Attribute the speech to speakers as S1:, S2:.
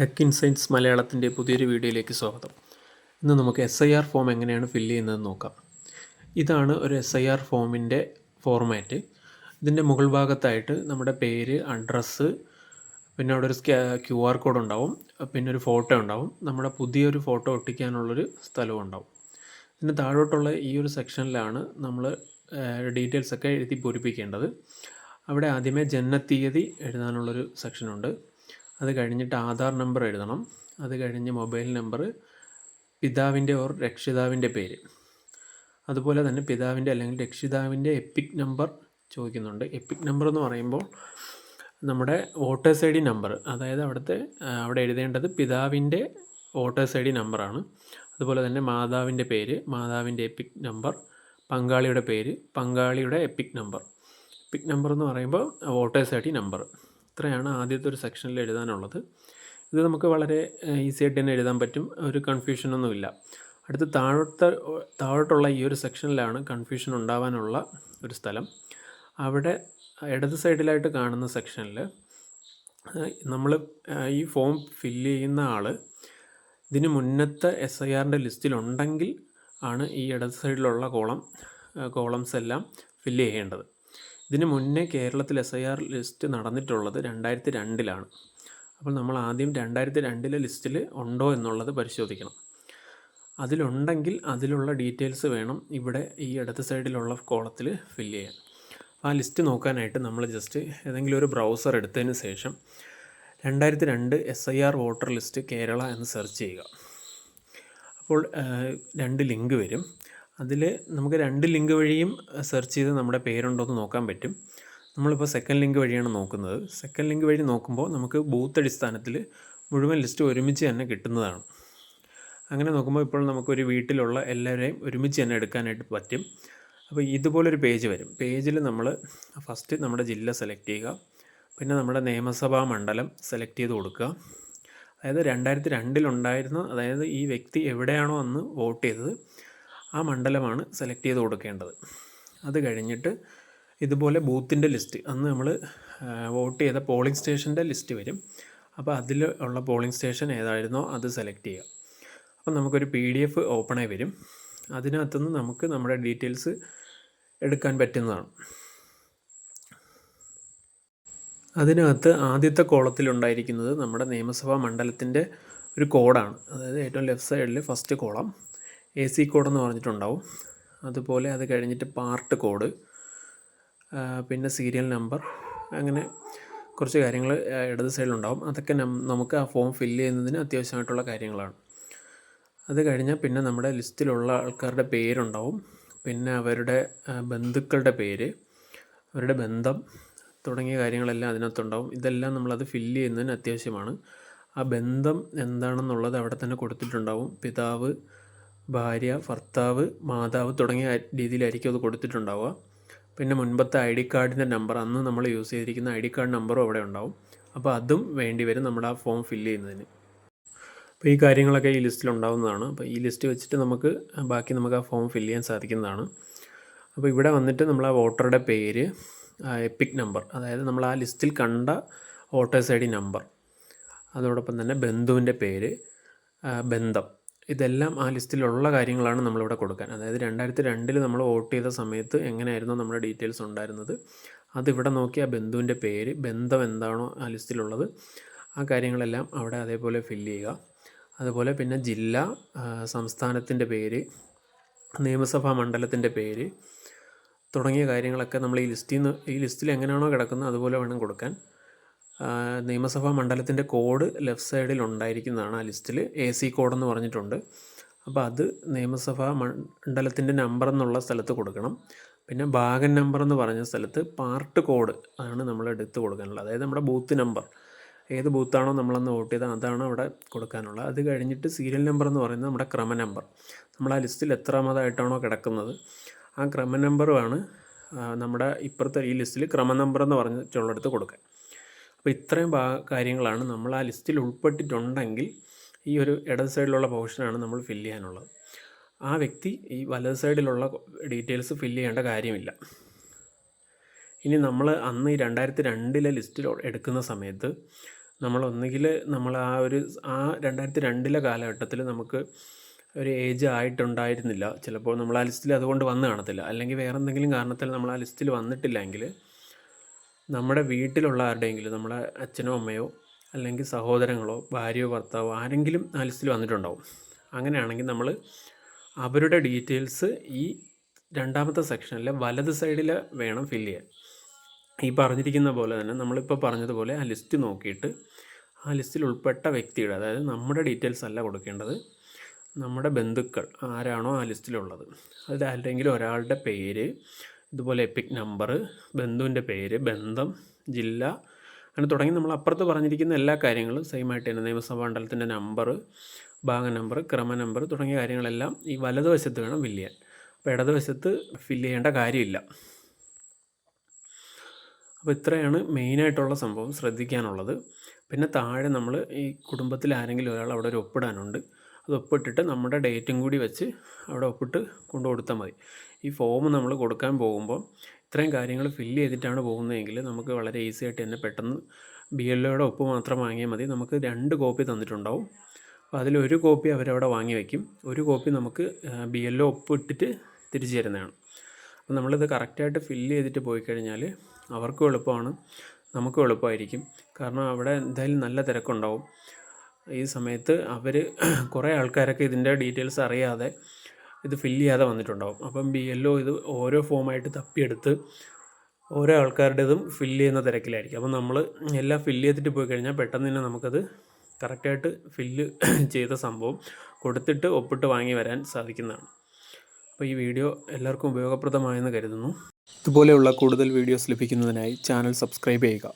S1: Tech insights മലയാളത്തിന്റെ പുതിയൊരു വീഡിയോയിലേക്ക് സ്വാഗതം. ഇന്ന് നമുക്ക് എസ് ഐ ആർ ഫോം എങ്ങനെയാണ് ഫില്ല് ചെയ്യുന്നതെന്ന് നോക്കാം. ഇതാണ് ഒരു എസ് ഐ ആർ ഫോമിന്റെ ഫോർമാറ്റ് ഇതിന്റെ മുകൾ ഭാഗത്തായിട്ട് നമ്മുടെ പേര് അഡ്രസ്സ് പിന്നെ അവിടെ ഒരു ക്യു ആർ കോഡ് ഉണ്ടാവും. പിന്നെ ഒരു ഫോട്ടോ ഉണ്ടാവും. നമ്മുടെ പുതിയൊരു ഫോട്ടോ ഒട്ടിക്കാനുള്ളൊരു സ്ഥലവും ഉണ്ടാവും. പിന്നെ താഴോട്ടുള്ള ഈ ഒരു സെക്ഷനിലാണ് നമ്മൾ ഡീറ്റെയിൽസൊക്കെ എഴുതി പൂരിപ്പിക്കേണ്ടത്. അവിടെ ആദ്യമേ ജനനത്തീയതി എഴുതാനുള്ളൊരു സെക്ഷനുണ്ട് അത് കഴിഞ്ഞിട്ട് ആധാർ നമ്പർ എഴുതണം. അത് കഴിഞ്ഞ് മൊബൈൽ നമ്പർ പിതാവിന്റെ ഓർ രക്ഷിതാവിന്റെ പേര്. അതുപോലെ തന്നെ പിതാവിന്റെ അല്ലെങ്കിൽ രക്ഷിതാവിന്റെ എപ്പിക് നമ്പർ ചോദിക്കുന്നുണ്ട്. എപ്പിക് നമ്പർ എന്ന് പറയുമ്പോൾ നമ്മുടെ വോട്ടേഴ്സ് ഐ ഡി നമ്പർ അതായത് അവിടുത്തെ അവിടെ എഴുതേണ്ടത് പിതാവിന്റെ വോട്ടേഴ്സ് ഐ ഡി നമ്പറാണ് അതുപോലെ തന്നെ മാതാവിന്റെ പേര് മാതാവിന്റെ എപ്പിക് നമ്പർ പങ്കാളിയുടെ പേര് പങ്കാളിയുടെ എപ്പിക് നമ്പർ. എപ്പിക് നമ്പർ എന്ന് പറയുമ്പോൾ വോട്ടേഴ്സ് ഐ ഡി നമ്പർ. ഇത്രയാണ് ആദ്യത്തെ ഒരു സെക്ഷനിൽ എഴുതാനുള്ളത്. ഇത് നമുക്ക് വളരെ ഈസി ആയിട്ട് തന്നെ എഴുതാൻ പറ്റും. ഒരു കൺഫ്യൂഷനൊന്നുമില്ല അടുത്ത് താഴോട്ട് താഴോട്ടുള്ള ഈ ഒരു സെക്ഷനിലാണ് കൺഫ്യൂഷൻ ഉണ്ടാവാനുള്ള ഒരു സ്ഥലം. അവിടെ ഇടത് സൈഡിലായിട്ട് കാണുന്ന സെക്ഷനിൽ നമ്മൾ ഈ ഫോം ഫില്ല് ചെയ്യുന്ന ആൾ ഇതിന് മുന്നത്തെ എസ് ഐ ആറിന്റെ ലിസ്റ്റിലുണ്ടെങ്കിൽ ആണ് ഈ ഇടത് സൈഡിലുള്ള കോളം കോളംസ് എല്ലാം ഫില്ല് ചെയ്യേണ്ടത്. ഇതിന് മുന്നേ കേരളത്തിൽ എസ് ഐ ആർ ലിസ്റ്റ് നടന്നിട്ടുള്ളത് രണ്ടായിരത്തി രണ്ടിലാണ് അപ്പോൾ നമ്മൾ ആദ്യം രണ്ടായിരത്തി രണ്ടിലെ ലിസ്റ്റിൽ ഉണ്ടോ എന്നുള്ളത് പരിശോധിക്കണം. അതിലുണ്ടെങ്കിൽ അതിലുള്ള ഡീറ്റെയിൽസ് വേണം ഇവിടെ ഈ ഇടത് സൈഡിലുള്ള കോളത്തിൽ ഫില്ല് ചെയ്യാൻ. ആ ലിസ്റ്റ് നോക്കാനായിട്ട് നമ്മൾ ജസ്റ്റ് ഏതെങ്കിലും ഒരു ബ്രൗസർ എടുത്തതിന് ശേഷം രണ്ടായിരത്തി രണ്ട് S I R voter list Kerala എന്ന് സെർച്ച് ചെയ്യുക. അപ്പോൾ രണ്ട് ലിങ്ക് വരും. അതിൽ നമുക്ക് രണ്ട് ലിങ്ക് വഴിയും സെർച്ച് ചെയ്ത് നമ്മുടെ പേരുണ്ടോ എന്ന് നോക്കാൻ പറ്റും. നമ്മളിപ്പോൾ സെക്കൻഡ് ലിങ്ക് വഴിയാണ് നോക്കുന്നത്. സെക്കൻഡ് ലിങ്ക് വഴി നോക്കുമ്പോൾ നമുക്ക് ബൂത്ത് അടിസ്ഥാനത്തിൽ മുഴുവൻ ലിസ്റ്റ് ഒരുമിച്ച് തന്നെ കിട്ടുന്നതാണ്. അങ്ങനെ നോക്കുമ്പോൾ ഇപ്പോൾ നമുക്കൊരു വീട്ടിലുള്ള എല്ലാവരെയും ഒരുമിച്ച് തന്നെ എടുക്കാനായിട്ട് പറ്റും. അപ്പോൾ ഇതുപോലൊരു പേജ് വരും. പേജിൽ നമ്മൾ ഫസ്റ്റ് നമ്മുടെ ജില്ല സെലക്ട് ചെയ്യുക. പിന്നെ നമ്മുടെ നിയമസഭാ മണ്ഡലം സെലക്ട് ചെയ്ത് കൊടുക്കുക. അതായത് രണ്ടായിരത്തി രണ്ടിലുണ്ടായിരുന്ന അതായത് ഈ വ്യക്തി എവിടെയാണോ അന്ന് വോട്ട് ചെയ്തത് ആ മണ്ഡലമാണ് സെലക്ട് ചെയ്ത് കൊടുക്കേണ്ടത്. അത് കഴിഞ്ഞിട്ട് ഇതുപോലെ ബൂത്തിന്റെ ലിസ്റ്റ്. അന്ന് നമ്മൾ വോട്ട് ചെയ്ത പോളിംഗ് സ്റ്റേഷന്റെ ലിസ്റ്റ് വരും. അപ്പോൾ അതിൽ ഉള്ള പോളിംഗ് സ്റ്റേഷൻ ഏതായിരുന്നോ അത് സെലക്ട് ചെയ്യുക. അപ്പോൾ നമുക്കൊരു പി ഡി എഫ് ഓപ്പണായി വരും. അതിനകത്തുനിന്ന് നമുക്ക് നമ്മുടെ ഡീറ്റെയിൽസ് എടുക്കാൻ പറ്റുന്നതാണ്. അതിനകത്ത് ആദ്യത്തെ കോളത്തിലുണ്ടായിരിക്കുന്നത് നമ്മുടെ നിയമസഭാ മണ്ഡലത്തിന്റെ ഒരു കോഡാണ്. അതായത് ഏറ്റവും ലെഫ്റ്റ് സൈഡിൽ ഫസ്റ്റ് കോളം. എ സി കോഡെന്ന് പറഞ്ഞിട്ടുണ്ടാവും. അതുപോലെ അത് കഴിഞ്ഞിട്ട് പാർട്ട് കോഡ് പിന്നെ സീരിയൽ നമ്പർ അങ്ങനെ കുറച്ച് കാര്യങ്ങൾ ഇടത് സൈഡിലുണ്ടാവും. അതൊക്കെ നമുക്ക് ആ ഫോം ഫില്ല് ചെയ്യുന്നതിന് അത്യാവശ്യമായിട്ടുള്ള കാര്യങ്ങളാണ്. അത് കഴിഞ്ഞാൽ പിന്നെ നമ്മുടെ ലിസ്റ്റിലുള്ള ആൾക്കാരുടെ പേരുണ്ടാവും. പിന്നെ അവരുടെ ബന്ധുക്കളുടെ പേര് അവരുടെ ബന്ധം തുടങ്ങിയ കാര്യങ്ങളെല്ലാം അതിനകത്തുണ്ടാവും. ഇതെല്ലാം നമ്മളത് ഫില്ല് ചെയ്യുന്നതിന് അത്യാവശ്യമാണ്. ആ ബന്ധം എന്താണെന്നുള്ളത് അവിടെ തന്നെ കൊടുത്തിട്ടുണ്ടാവും. പിതാവ് ഭാര്യ ഭർത്താവ് മാതാവ് തുടങ്ങിയ രീതിയിലായിരിക്കും അത് കൊടുത്തിട്ടുണ്ടാവുക. പിന്നെ മുൻപത്തെ ഐ ഡി കാർഡിന്റെ നമ്പർ അന്ന് നമ്മൾ യൂസ് ചെയ്തിരിക്കുന്ന ഐ ഡി കാർഡ് നമ്പറും അവിടെ ഉണ്ടാവും. അപ്പോൾ അതും വേണ്ടി വരും നമ്മുടെ ആ ഫോം ഫില്ല് ചെയ്യുന്നതിന്. അപ്പോൾ ഈ കാര്യങ്ങളൊക്കെ ഈ ലിസ്റ്റിൽ ഉണ്ടാവുന്നതാണ്. അപ്പോൾ ഈ ലിസ്റ്റ് വെച്ചിട്ട് നമുക്ക് ബാക്കി നമുക്ക് ആ ഫോം ഫില്ല് ചെയ്യാൻ സാധിക്കുന്നതാണ്. അപ്പോൾ ഇവിടെ വന്നിട്ട് നമ്മൾ ആ വോട്ടറുടെ പേര് എപ്പിക് നമ്പർ അതായത് നമ്മൾ ആ ലിസ്റ്റിൽ കണ്ട വോട്ടേഴ്സ് ഐ ഡി നമ്പർ അതോടൊപ്പം തന്നെ ബന്ധുവിന്റെ പേര് ബന്ധം ഇതെല്ലാം ആ ലിസ്റ്റിലുള്ള കാര്യങ്ങളാണ് നമ്മളിവിടെ കൊടുക്കാൻ. അതായത് രണ്ടായിരത്തി രണ്ടിൽ നമ്മൾ വോട്ട് ചെയ്ത സമയത്ത് എങ്ങനെയായിരുന്നു നമ്മുടെ ഡീറ്റെയിൽസ് ഉണ്ടായിരുന്നത്? അതിവിടെ നോക്കി ആ ബന്ധുവിന്റെ പേര് ബന്ധം എന്താണോ ആ ലിസ്റ്റിലുള്ളത്. ആ കാര്യങ്ങളെല്ലാം അവിടെ അതേപോലെ ഫില്ല് ചെയ്യുക. അതുപോലെ പിന്നെ ജില്ല സംസ്ഥാനത്തിന്റെ പേര് നിയമസഭാ മണ്ഡലത്തിന്റെ പേര് തുടങ്ങിയ കാര്യങ്ങളൊക്കെ നമ്മൾ ഈ ലിസ്റ്റിൽ നിന്ന് ഈ ലിസ്റ്റിൽ എങ്ങനെയാണോ കിടക്കുന്നത് അതുപോലെ വേണം കൊടുക്കാൻ. നിയമസഭാ മണ്ഡലത്തിന്റെ കോഡ് ലെഫ്റ്റ് സൈഡിൽ ഉണ്ടായിരിക്കുന്നതാണ് ആ ലിസ്റ്റിൽ എ സി കോഡെന്ന് പറഞ്ഞിട്ടുണ്ട്. അപ്പോൾ അത് നിയമസഭാ മണ്ഡലത്തിന്റെ നമ്പർ എന്നുള്ള സ്ഥലത്ത് കൊടുക്കണം. പിന്നെ ഭാഗൻ നമ്പർ എന്ന് പറഞ്ഞ സ്ഥലത്ത് പാർട്ട് കോഡ് ആണ് നമ്മൾ എടുത്ത് കൊടുക്കാനുള്ളത്. അതായത് നമ്മുടെ ബൂത്ത് നമ്പർ. ഏത് ബൂത്താണോ നമ്മളന്ന് വോട്ട് ചെയ്തത് അതാണ് അവിടെ കൊടുക്കാനുള്ളത്. അത് കഴിഞ്ഞിട്ട് സീരിയൽ നമ്പർ എന്ന് പറയുന്നത് നമ്മുടെ ക്രമ നമ്പർ. നമ്മൾ ആ ലിസ്റ്റിൽ എത്രാമതായിട്ടാണോ കിടക്കുന്നത്. ആ ക്രമ നമ്പറുമാണ് നമ്മുടെ ഇപ്പുറത്തെ ഈ ലിസ്റ്റിൽ ക്രമ നമ്പർ എന്ന് പറഞ്ഞിട്ടുള്ളടത്ത് കൊടുക്കാൻ അപ്പോൾ ഇത്രയും കാര്യങ്ങളാണ് നമ്മൾ ആ ലിസ്റ്റിൽ ഉൾപ്പെട്ടിട്ടുണ്ടെങ്കിൽ ഈ ഒരു ഇടത് സൈഡിലുള്ള പോർഷനാണ് നമ്മൾ ഫില്ല് ചെയ്യാനുള്ളത്. ആ വ്യക്തി ഈ വലത് സൈഡിലുള്ള ഡീറ്റെയിൽസ് ഫില്ല് ചെയ്യേണ്ട കാര്യമില്ല. ഇനി നമ്മൾ അന്ന് ഈ രണ്ടായിരത്തി രണ്ടിലെ ലിസ്റ്റിൽ എടുക്കുന്ന സമയത്ത് നമ്മൾ ഒന്നുകിൽ നമ്മൾ ആ ഒരു ആ രണ്ടായിരത്തി രണ്ടിലെ കാലഘട്ടത്തിൽ നമുക്ക് ഒരു ഏജ് ആയിട്ടുണ്ടായിരുന്നില്ല. ചിലപ്പോൾ നമ്മൾ ആ ലിസ്റ്റിൽ അതുകൊണ്ട് വന്ന് കാണത്തില്ല. അല്ലെങ്കിൽ വേറെ എന്തെങ്കിലും കാരണത്താൽ നമ്മൾ ആ ലിസ്റ്റിൽ വന്നിട്ടില്ലെങ്കിൽ നമ്മുടെ വീട്ടിലുള്ള ആരുടെയെങ്കിലും നമ്മുടെ അച്ഛനോ അമ്മയോ അല്ലെങ്കിൽ സഹോദരങ്ങളോ ഭാര്യയോ ഭർത്താവോ ആരെങ്കിലും ലിസ്റ്റിൽ വന്നിട്ടുണ്ടാവും. അങ്ങനെയാണെങ്കിൽ നമ്മൾ അവരുടെ ഡീറ്റെയിൽസ് ഈ രണ്ടാമത്തെ സെക്ഷനിലെ വലത് സൈഡിൽ വേണം ഫില്ല് ചെയ്യാൻ. ഈ പറഞ്ഞിരിക്കുന്ന പോലെ തന്നെ നമ്മളിപ്പോൾ പറഞ്ഞതുപോലെ ആ ലിസ്റ്റ് നോക്കിയിട്ട് ആ ലിസ്റ്റിൽ ഉൾപ്പെട്ട വ്യക്തിയുടെ അതായത് നമ്മുടെ ഡീറ്റെയിൽസ് അല്ല കൊടുക്കേണ്ടത് നമ്മുടെ ബന്ധുക്കൾ ആരാണോ ആ ലിസ്റ്റിലുള്ളത്. അതിൽ ആരുടെയെങ്കിലും ഒരാളുടെ പേര് ഇതുപോലെ എപ്പിക് നമ്പർ ബന്ധുവിന്റെ പേര് ബന്ധം ജില്ല അങ്ങനെ തുടങ്ങി നമ്മൾ അപ്പുറത്ത് പറഞ്ഞിരിക്കുന്ന എല്ലാ കാര്യങ്ങളും സെയിം ആയിട്ട് തന്നെ. നിയമസഭാ മണ്ഡലത്തിന്റെ നമ്പർ ഭാഗ നമ്പർ ക്രമ നമ്പർ തുടങ്ങിയ കാര്യങ്ങളെല്ലാം ഈ വലതുവശത്ത് വേണം ഫില്ല് ചെയ്യാൻ. അപ്പോൾ ഇടതുവശത്ത് ഫില്ല് ചെയ്യേണ്ട കാര്യമില്ല. അപ്പോൾ ഇത്രയാണ് മെയിനായിട്ടുള്ള സംഭവം ശ്രദ്ധിക്കാനുള്ളത്. പിന്നെ താഴെ നമ്മൾ ഈ കുടുംബത്തിൽ ആരെങ്കിലും ഒരാൾ അവിടെ ഒരു ഒപ്പിടാനുണ്ട്. അത് ഒപ്പിട്ടിട്ട് നമ്മുടെ ഡേറ്റും കൂടി വെച്ച് അവിടെ ഒപ്പിട്ട് കൊണ്ടു കൊടുത്താൽ മതി. ഈ ഫോം നമ്മൾ കൊടുക്കാൻ പോകുമ്പോൾ ഇത്രയും കാര്യങ്ങൾ ഫില്ല് ചെയ്തിട്ടാണ് പോകുന്നതെങ്കിൽ നമുക്ക് വളരെ ഈസി ആയിട്ട് തന്നെ പെട്ടെന്ന് ബി എൽ ഒയുടെ ഒപ്പ് മാത്രം വാങ്ങിയാൽ മതി. നമുക്ക് രണ്ട് കോപ്പി തന്നിട്ടുണ്ടാവും. അപ്പോൾ അതിലൊരു കോപ്പി അവരവിടെ വാങ്ങി വയ്ക്കും ഒരു കോപ്പി നമുക്ക് ബി എൽ ഒ ഒപ്പ് ഇട്ടിട്ട് തിരിച്ചു തരുന്നതാണ്. അപ്പോൾ നമ്മളിത് കറക്റ്റായിട്ട് ഫില്ല് ചെയ്തിട്ട് പോയി കഴിഞ്ഞാൽ അവർക്കും എളുപ്പമാണ്. നമുക്കും എളുപ്പമായിരിക്കും. കാരണം അവിടെ എന്തായാലും നല്ല തിരക്കുണ്ടാവും. ഈ സമയത്ത് അവർ കുറേ ആൾക്കാരൊക്കെ ഇതിന്റെ ഡീറ്റെയിൽസ് അറിയാതെ ഇത് ഫില്ല് ചെയ്യാതെ വന്നിട്ടുണ്ടാവും. അപ്പം ബി എൽ ഒ ഇത് ഓരോ ഫോമായിട്ട് തപ്പിയെടുത്ത് ഓരോ ആൾക്കാരുടേതും ഫില്ല് ചെയ്യുന്ന തിരക്കിലായിരിക്കും. അപ്പം നമ്മൾ എല്ലാം ഫില്ല് ചെയ്തിട്ട് പോയി കഴിഞ്ഞാൽ പെട്ടെന്ന് തന്നെ നമുക്കത് കറക്റ്റായിട്ട് ഫില്ല് ചെയ്ത സംഭവം കൊടുത്തിട്ട് ഒപ്പിട്ട് വാങ്ങി വരാൻ സാധിക്കുന്നതാണ്. അപ്പോൾ ഈ വീഡിയോ എല്ലാവർക്കും ഉപയോഗപ്രദമായെന്ന് കരുതുന്നു. ഇതുപോലെയുള്ള കൂടുതൽ വീഡിയോസ് ലഭിക്കുന്നതിനായി ചാനൽ സബ്സ്ക്രൈബ് ചെയ്യുക.